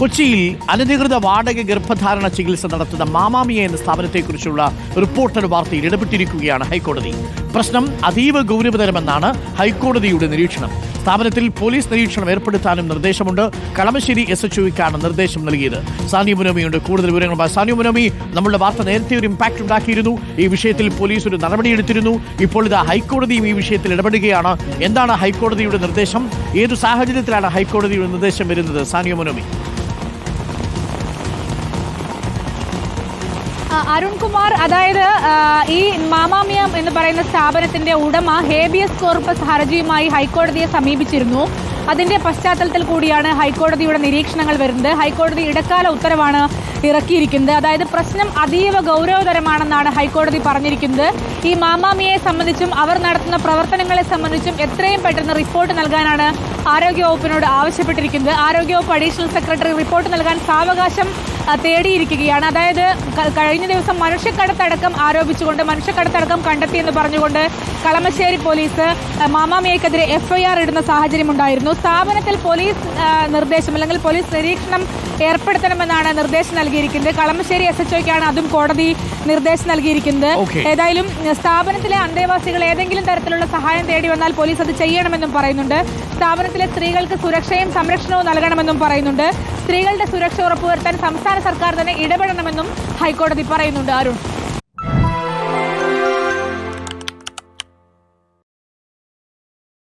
കൊച്ചിയിൽ അനധികൃത വാടക ഗർഭധാരണ ചികിത്സ നടത്തുന്ന മാമാമിയ എന്ന സ്ഥാപനത്തെക്കുറിച്ചുള്ള റിപ്പോർട്ടർ വാർത്തയിൽ ഇടപെട്ടിരിക്കുകയാണ് ഹൈക്കോടതി. പ്രശ്നം അതീവ ഗൗരവതരമെന്നാണ് ഹൈക്കോടതിയുടെ നിരീക്ഷണം. സ്ഥാപനത്തിൽ പോലീസ് നിരീക്ഷണം ഏർപ്പെടുത്താനും നിർദ്ദേശമുണ്ട്. കളമശ്ശേരി എസ് എച്ച് ഒക്കാണ് നിർദ്ദേശം നൽകിയത്. സാനിയ മുനോമിയുണ്ട്. കൂടുതൽ വിവരങ്ങളുമായി സാനിയ മുനോമി നമ്മുടെ വാർത്ത നേരത്തെ ഒരു ഇമ്പാക്ട് ഉണ്ടാക്കിയിരുന്നു. ഈ വിഷയത്തിൽ പോലീസ് ഒരു നടപടിയെടുത്തിരുന്നു. ഇപ്പോൾ ഇത് ഹൈക്കോടതിയും ഈ വിഷയത്തിൽ ഇടപെടുകയാണ്. എന്താണ് ഹൈക്കോടതിയുടെ നിർദ്ദേശം? ഏതു സാഹചര്യത്തിലാണ് ഹൈക്കോടതിയുടെ നിർദ്ദേശം വരുന്നത്? സാനിയ മുനോമി. അരുൺകുമാർ അതായത് ഈ മാമാമിയം എന്ന് പറയുന്ന സ്ഥാപനത്തിന്റെ ഉടമ ഹേബിയസ് കോർപ്പസ് ഹർജിയുമായി ഹൈക്കോടതിയെ സമീപിച്ചിരുന്നു. അതിന്റെ പശ്ചാത്തലത്തിൽ കൂടിയാണ് ഹൈക്കോടതിയുടെ നിരീക്ഷണങ്ങൾ വരുന്നത്. ഹൈക്കോടതി ഇടക്കാല ഉത്തരവാണ് ഇറക്കിയിരിക്കുന്നത്. അതായത് പ്രശ്നം അതീവ ഗൗരവതരമാണെന്നാണ് ഹൈക്കോടതി പറഞ്ഞിരിക്കുന്നത്. ഈ മാമാമിയെ സംബന്ധിച്ചും അവർ നടത്തുന്ന പ്രവർത്തനങ്ങളെ സംബന്ധിച്ചും എത്രയും പെട്ടെന്ന് റിപ്പോർട്ട് നൽകാനാണ് ആരോഗ്യവകുപ്പിനോട് ആവശ്യപ്പെട്ടിരിക്കുന്നത്. ആരോഗ്യവകുപ്പ് അഡീഷണൽ സെക്രട്ടറി റിപ്പോർട്ട് നൽകാൻ സാവകാശം തേടിയിരിക്കുകയാണ്. അതായത് കഴിഞ്ഞ ദിവസം മനുഷ്യക്കടത്തടക്കം ആരോപിച്ചുകൊണ്ട് മനുഷ്യക്കടത്തടക്കം കണ്ടെത്തിയെന്ന് പറഞ്ഞുകൊണ്ട് കളമശ്ശേരി പോലീസ് മാമാമിയക്കെതിരെ എഫ്ഐആർ ഇടുന്ന സാഹചര്യമുണ്ടായിരുന്നു. സ്ഥാപനത്തിൽ പോലീസ് നിർദ്ദേശം അല്ലെങ്കിൽ പോലീസ് നിരീക്ഷണം ഏർപ്പെടുത്തണമെന്നാണ് നിർദ്ദേശം നൽകിയിരിക്കുന്നത്. കളമശ്ശേരി എസ് എച്ച് ഒക്കാണ് അതും കോടതി നിർദ്ദേശം നൽകിയിരിക്കുന്നത്. ഏതായാലും സ്ഥാപനത്തിലെ അന്തേവാസികൾ ഏതെങ്കിലും തരത്തിലുള്ള സഹായം തേടി വന്നാൽ പോലീസ് അത് ചെയ്യണമെന്നും പറയുന്നുണ്ട്. സ്ഥാപനത്തിലെ സ്ത്രീകൾക്ക് സുരക്ഷയും സംരക്ഷണവും നൽകണമെന്നും പറയുന്നുണ്ട്. സ്ത്രീകളുടെ സുരക്ഷ ഉറപ്പുവരുത്താൻ സംസ്ഥാന സർക്കാർ തന്നെ ഇടപെടണമെന്നും ഹൈക്കോടതി പറയുന്നുണ്ട് അരുൺ.